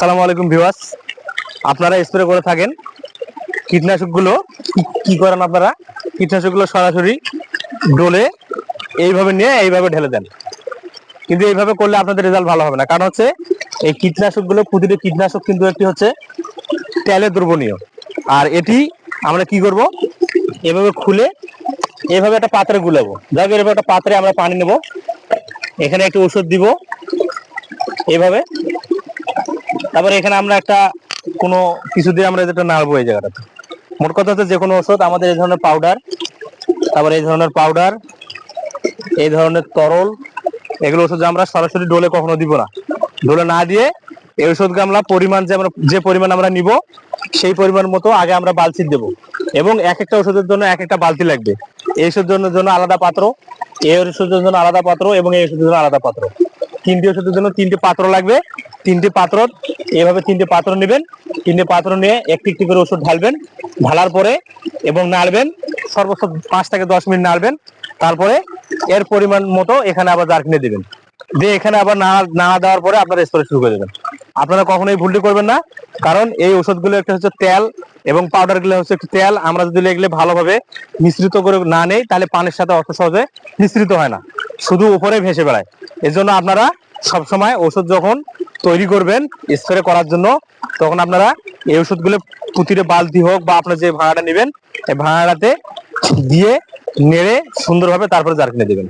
আসসালামু আলাইকুম ভিউয়ার্স। আপনারা স্প্রে করে থাকেন। কীটনাশকগুলো কি- করেন আপনারা? কীটনাশকগুলো সরাসরি ডোলে এইভাবে নিয়ে এইভাবে ঢেলে দেন। কিন্তু এইভাবে করলে আপনাদের রেজাল্ট ভালো হবে না। কারণ হচ্ছে, এই কীটনাশকগুলো প্রতিটি কীটনাশক কিন্তু একটি হচ্ছে তেলে দ্রবণীয়। আর এটি আমরা কি করব? এভাবে খুলে এভাবে একটা পাত্রে গুলাবো। যাক এভাবে একটা পাত্রে আমরা পানি নেব। এখানে একটু ওষুধ দিব। এভাবে তারপরে এখানে আমরা একটা কোনো কিছু দিয়ে আমরা যেটা নাড়বো এই জায়গাটাতে। মোট কথা হচ্ছে যে কোনো ওষুধ, আমাদের এই ধরনের পাউডার তারপরে এই ধরনের পাউডার এই ধরনের তরল, এগুলো ওষুধ আমরা সরাসরি ডোলে কখনো দিব না। ডোলে না দিয়ে এই ওষুধকে আমরা পরিমাণ যে আমরা, যে পরিমাণ আমরা নিব, সেই পরিমাণ মতো আগে আমরা বালতি দেব। এবং এক একটা ওষুধের জন্য এক একটা বালতি লাগবে। এই ওষুধের জন্য আলাদা পাত্র, এই ওষুধের জন্য আলাদা পাত্র এবং এই ওষুধের জন্য আলাদা পাত্র। তিনটি ওষুধের জন্য তিনটি পাত্র লাগবে। তিনটি পাত্র এভাবে তিনটে পাত্র নেবেন। তিনটে পাত্র নিয়ে একটি একটি করে ওষুধ ঢালবেন। ঢালার পরে এবং নাড়বেন, সর্বোচ্চ পাঁচ থেকে দশ মিনিট নাড়বেন। তারপরে এর পরিমাণ মতো এখানে আবার জার্কিনে দেবেন। দিয়ে এখানে আবার নাড়া নাড়া দেওয়ার পরে আপনারা স্প্রে শুরু করে দেবেন। আপনারা কখনোই ভুলটি করবেন না, কারণ এই ওষুধগুলো একটা হচ্ছে তেল এবং পাউডারগুলো হচ্ছে একটু তেল। আমরা যদি এগুলো ভালোভাবে মিশ্রিত করে না নেই, তাহলে পানির সাথে অত সহজে মিশ্রিত হয় না। শুধু উপরে ভেসে বেড়ায়। এর জন্য আপনারা সবসময় ওষুধ যখন তৈরি করবেন, স্প্রে করার জন্য। তখন আপনারা এই ওষুধগুলো পুঁতিরে বালতি হোক বা আপনার যে ভাড়াটা নেবেন, এই ভাড়াটাতে দিয়ে নেড়ে সুন্দরভাবে তারপরে জার কিনে দেবেন।